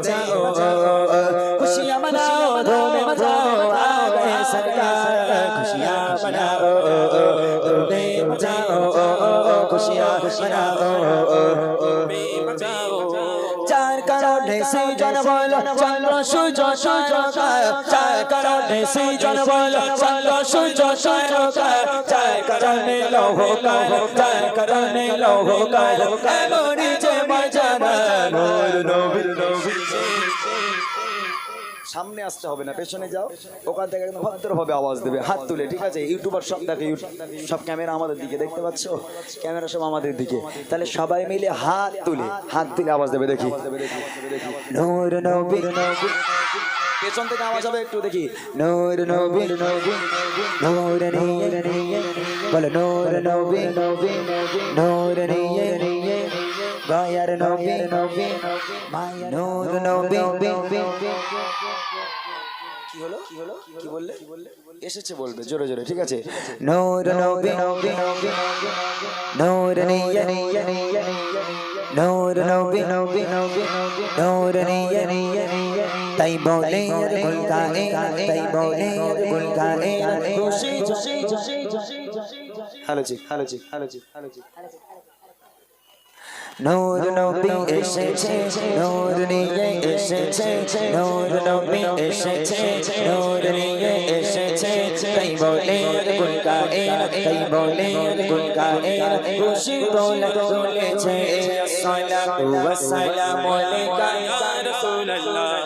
बजाओ खुशियाँ मनाओ धूम बजाओ आ गए सरकार खुशियाँ मनाओ धूम बजाओ खुशियाँ मनाओ চার কারণে সেই জন বল চন্দ্র সূর্য সূর্যকার চার কারণে সেই জন বল চন্দ্র সূর্য সূর্যকার চার কারণে লৌহ কার চার কারণে লৌহ কার এমনই যে মজানা নূর নবীর নবী সামনে আসতে হবে না, পেছনে যাও। ওখান থেকে একদম ভদ্রভাবে আওয়াজ দেবে, হাত তুলে, ঠিক আছে? ইউটিউবার সব দেখে সব ক্যামেরা আমাদের দিকে, দেখতে পাচ্ছ? ক্যামেরা সব আমাদের দিকে। তাহলে সবাই মিলে হাত তুলে হাত তুলে আওয়াজ দেবে, দেখি। পেছন থেকে আওয়াজ হবে একটু, দেখি। নূর নবীর নবী নূর নিয়ে বল নিয়ে গায়ার নবী নবী নূর নবী কি হলো? কি হলো? কি বললে? কি বললে? এসেছে বলবে জোরে জোরে ঠিক আছে? নূর নবী নূর নিয়ে নূর নবী নূর নিয়ে তাই বলে কুল গায়ে তাই বলে কুল গায়ে খুশি খুশি খুশি হ্যালো জি হ্যালো জি হ্যালো জি হ্যালো জি নূর নবী এসেছে নূর নিয়ে এসেছে নূর নবী এসেছে নূর নিয়ে এসেছে তাই বলে কুল গায়ে তাই বলে কুল গায়ে খুশি দোল দোলেছে ওয়া ওয়াসসালামু আলাইকা ইয়া রাসূলুল্লাহ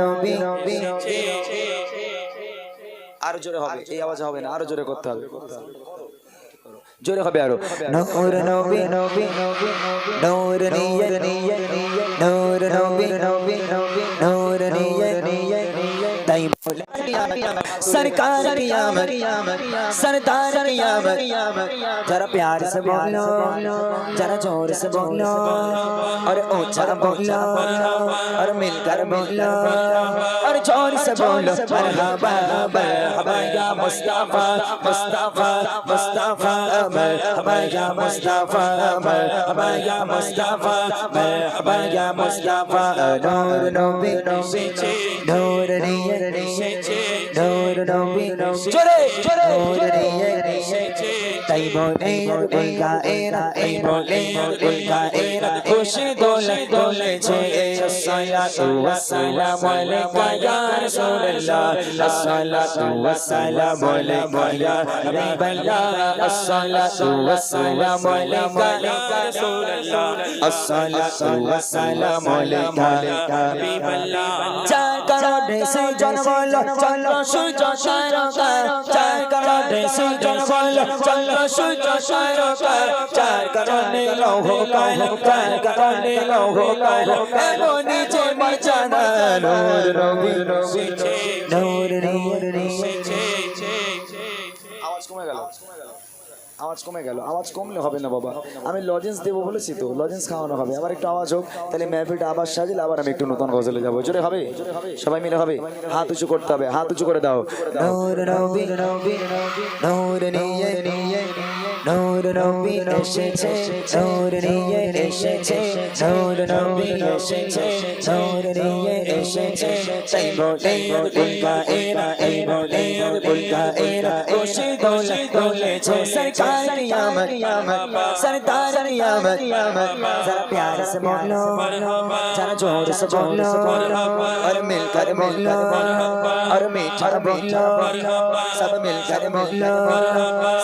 নবী আরও জোরে হবে, এই আওয়াজ হবে না, আরও জোরে করতে হবে। জোরে হবে আরও। নূর নবী নবী নূর নিয়ে, নূর নবী নবী নূর নিয়ে তাই বলে सरकार की आमद सरदार की आमद जरा प्यार से बोलो जरा जोर से बोलो और ऊंचा बोलो और मिलकर बोलो और जोर से बोलो मरहबा मरहबा या मुस्तफा मुस्तफा मुस्तफा मरहबा या मुस्तफा मरहबा या मुस्तफा मरहबा या मुस्तफा नूर नबी नूर निये নূর নবী জোরে জোরে নিয়ে তাই বলে উল্কা এরা এই বলে উল্কা এরা খুশি দোলে দোলেছে আসসালাতু ওয়াসসালামু আলাইকা ইয়া রাসূলুল্লাহ আসসালাতু ওয়াসসালামু আলাইকা ইয়া হাবিবাল্লাহ আসসালাতু ওয়াসসালামু আলাইকা ইয়া রাসূলুল্লাহ আসসালাতু ওয়াসসালামু আলাইকা ইয়া হাবিবাল্লাহ সেই জনবল চন্দ্র সূর্য সারকার চার কারণে সেই জনবল চন্দ্র সূর্য সারকার চার কারণে লৌহ কাল চার কারণে লৌহ কাল এমন নিচে বাঁচানা নূর নবী নূর নূর আওয়াজ কমে গেল। আওয়াজ কমলে হবে না বাবা। আমি লজেন্স দেবো বলেছি তো। লজেন্স খাওয়ানো হবে। আবার একটু আওয়াজ হোক। তাহলে মেহফিলটা আবার সাজিলে আবার আমি একটু নতুন গজলে যাব। জোরে হবে? সবাই মিলে হবে? হাত উঁচু করতে হবে। হাত উঁচু করে দাও। নূর নবী এসেছে, নূর নিয়ে এসেছে, নূর নবী এসেছে, নূর নিয়ে এসেছে। তাই বলে এরা, এই বলে उनका एरा खुशी गोले गोले छे सरकार की आमद सरदार की आमद जरा प्यार से बोलो जरा जोर से बोलो और मिलकर बोलो और मीठा बोलो सब मिलकर बोलो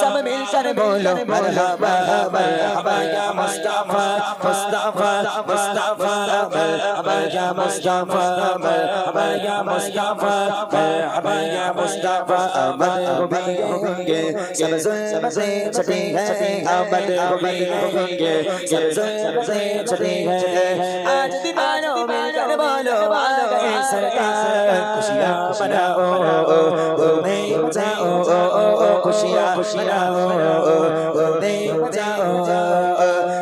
सब मिलकर बोलो मरहबा मरहबा या मुस्तफा मुस्तफा मुस्तफा मरहबा या मुस्तफा मरहबा या मुस्तफा मरहबा या मुस्तफा अमर भी होंगे सब सबसे छठी है अमर भी होंगे सब सबसे छठी है आज दीवानों मिलकर बोलो आ गए सरकार खुशियाँ मनाओ तुम्हें बचाओ खुशियाँ मनाओ तुम्हें बचाओ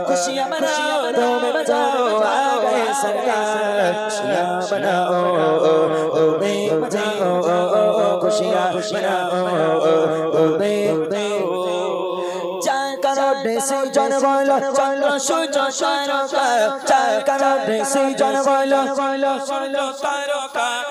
खुशियाँ मनाओ तुम्हें बचाओ आ गए सरकार खुशियाँ मनाओ तुम्हें खुशियाँ খুশিয়া খুশিয়া দে দে ডেসি জন বল চন্দ্র সূর্য তারকা চাকার ডেসি জন বল চন্দ্র সূর্য তারকা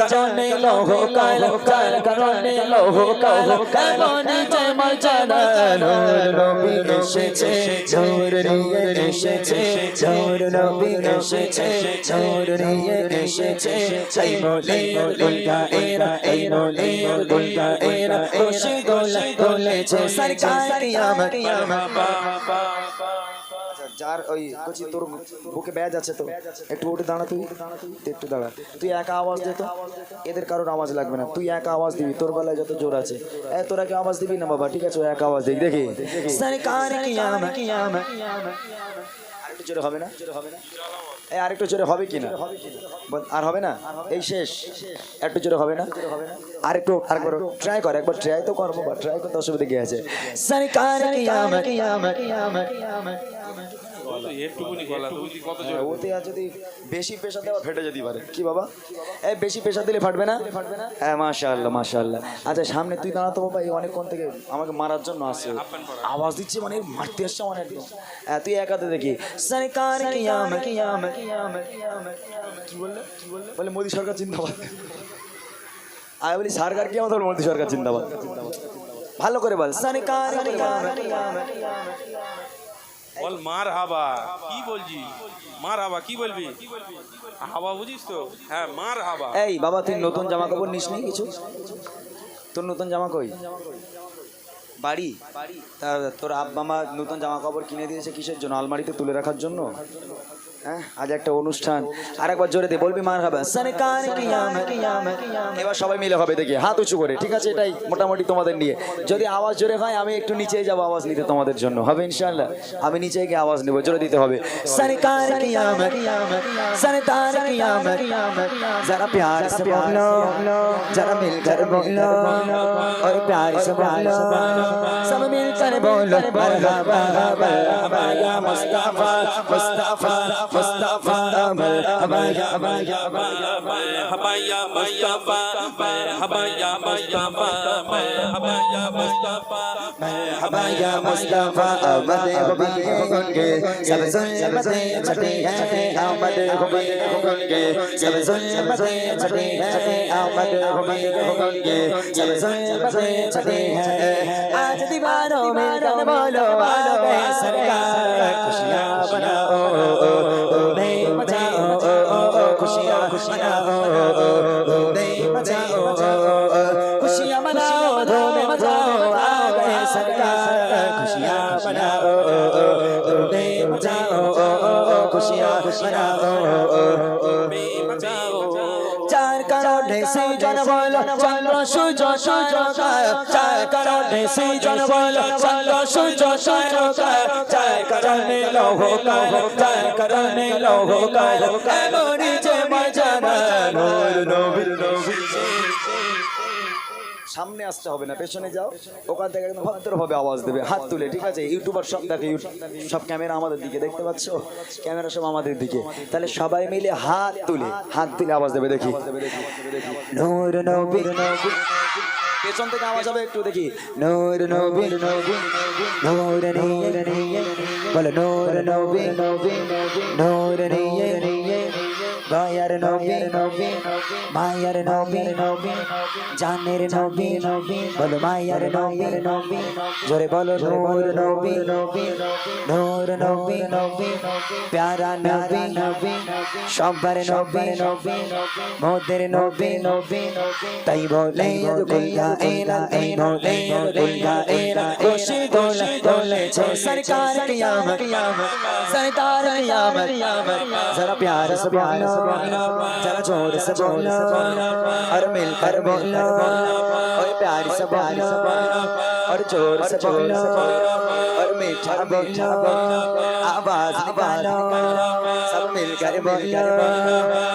কারণে লৌহ কাল চার কারণে লৌহ কাল কেমন যে মজানা নূর নবী এসেছে নূর নিয়ে এসেছে নূর নবী এসেছে নূর নিয়ে এসেছে এই বলে দুলকা এরা এই বলে দুলকা এরা খুশি দোলা দোলেছে সরকার কিয়ামত আচ্ছা, যার ওই কচি তোর বুকে ব্যাজ আছে তো, একটু উঠে দাঁড়া তুই একটু দাঁড়া। তুই একা আওয়াজ দে তো, এদের কারোর আওয়াজ লাগবে না। তুই একা আওয়াজ দিবি, তোর গলায় যত জোর আছে। এ, তোরা কি আওয়াজ দিবি না বাবা, ঠিক আছে একা আওয়াজ দিক দেখি। সরকার হবে না? হবে এই আরেকটু জোরে হবে কি না? আর হবে না? এই শেষ। একটু জোরে হবে না? আরেকটু, আরেকবার ট্রাই কর, একবার ট্রাই তো কর বাবা ট্রাই করতে অসুবিধা কি আছে? সরকার কিয়ামত একটুকুনি গলা কত হ্যাঁ, ওতে আর যদি বেশি প্রেশার দেওয়া ফেটে যেতে পারে। কি বাবা? এই বেশি প্রেশার দিলে ফাটবে না? হ্যাঁ মাশাআল্লাহ মাশাআল্লাহ। আচ্ছা সামনে তুই দাঁড়াতো বাবা এই অনেকক্ষণ থেকে আমাকে মারার জন্য আসছে। আওয়াজ দিচ্ছে মানে মারতে আসছে মানে একদম। হ্যাঁ, তুই একাতে দেখি। সরকার কি বললে? কি বললে? বলে মোদি সরকার জিন্দাবাদ। আমি বলি সরকার কি আমাদের মোদি সরকার জিন্দাবাদ। ভালো করে বল। সরকার বল, মার হাবা। কি বলছি? মার হাবা, কি বলবি? হাবা বুঝিস তো? হ্যাঁ মার হাবা। এই, বাবা, তুই নতুন জামা কাপড় নিস নি কিছু? তোর নতুন জামা কই? বাড়ি? তা তোর আব্বা মা নতুন জামা কাপড় কিনে দিয়েছে কিসের জন্য? আলমারিতে তুলে রাখার জন্য? আজ একটা অনুষ্ঠান আরেকবার জোরে দে বলবি মার খাবে সরকার কিয়ামত কিয়ামত এবার সবাই মিলে হবে দেখি হাত উঁচু করে ঠিক আছে এটাই মোটামুটি তোমাদের নিয়ে যদি আওয়াজ জোরে হয় আমি একটু নিচে যাবো আওয়াজ নিতে তোমাদের জন্য হবে ইনশাল্লাহ আমি নিচে গিয়ে আওয়াজ নেবো জোরে দিতে হবে सरकार की आमद सरकार की आमद जरा प्यार से बोलो जरा मिलकर बोलो और प्यार से बोलो सब मिलकर बोलो मरहबा मरहबा या मुस्तफा मुस्तफा मुस्तफा मरहबा या मरहबा हबाया मुस्तफा हबाया मुस्तफा हबाया मुस्तफा मरहबा या मुस्तफा आमद हुबी उनके सब जुल्मते छटे हैं आमद हुबी उनके सब जुल्मते छटे हैं आमद हुबी उनके सब जुल्मते छटे हैं आज दीवारों में गन बोलो आ गए सरकार खुशियाँ बनाओ মানাও প্রেম যাও খুশিয়া মানাও প্রেম যাও চার কারণে সেই জনবল চন্দ্র সূর্য সূর্য চার কারণে সেই জনবল চন্দ্র সূর্য সূর্য চার কারণে লৌহ কার চার সামনে আসতে হবে না, পেছনে যাও। ওখান থেকে একদম ভদ্রভাবে আওয়াজ দেবে, হাত তুলে, ঠিক আছে? ইউটিউবার সব দেখে সব ক্যামেরা আমাদের দিকে, দেখতে পাচ্ছ? ক্যামেরা সব আমাদের দিকে। তাহলে সবাই মিলে হাত তুলে হাত তুলে আওয়াজ দেবে, দেখি। পেছন থেকে আওয়াজ হবে একটু, দেখি। নূর নবী নবী নূর নিয়ে নিয়ে বল, নূর নবী নবী নূর নিয়ে নিয়ে গায়ার নবী নবী মায়ার নবী নবী জানের নবী নবী বল মায়ার নবী নবী জোরে বলো নূর নবী নবী নূর নবী নবী প্যারা নবী নবী সবার নবী নবী মোদের নবী নবী তাই বলে দুলগা এরা এই বলে দুলগা এরা খুশি দোলে দোলেছে सरकार कियामत सरकार कियामत जरा प्यार से बोलो जरा जोर से बोलो और मिलकर बोलो और प्यार से बोलो और जोर से बोलो और मीठा बोलो आवाज निकालो सब मिलकर बोलो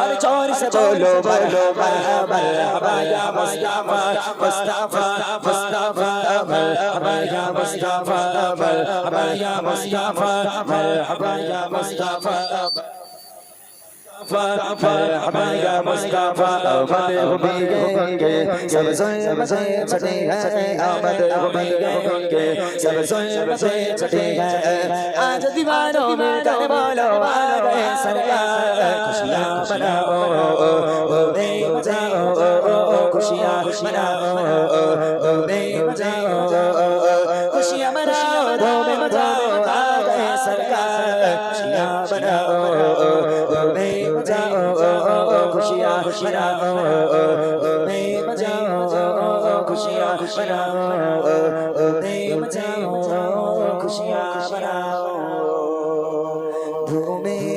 और जोर से बोलो बोलो मरहबा या मुस्तफा मुस्तफा मुस्तफा मरहबा या मुस्तफा मरहबा या मुस्तफा मरहबा या मुस्तफा مرحبا يا مصطفى آمد ہوئی گے سب سب سے چھٹے ہیں آمد ہوئی گے سب سب سے چھٹے ہیں آج دیوانوں میں کر بولو آگے سرکار خوشیاں مناؤ او بے بجاؤ خوشیاں مناؤ او بے بجاؤ बनाओ प्रेम जाओ खुशियाँ बनाओ प्रेम जाओ खुशियाँ बनाओ भूमि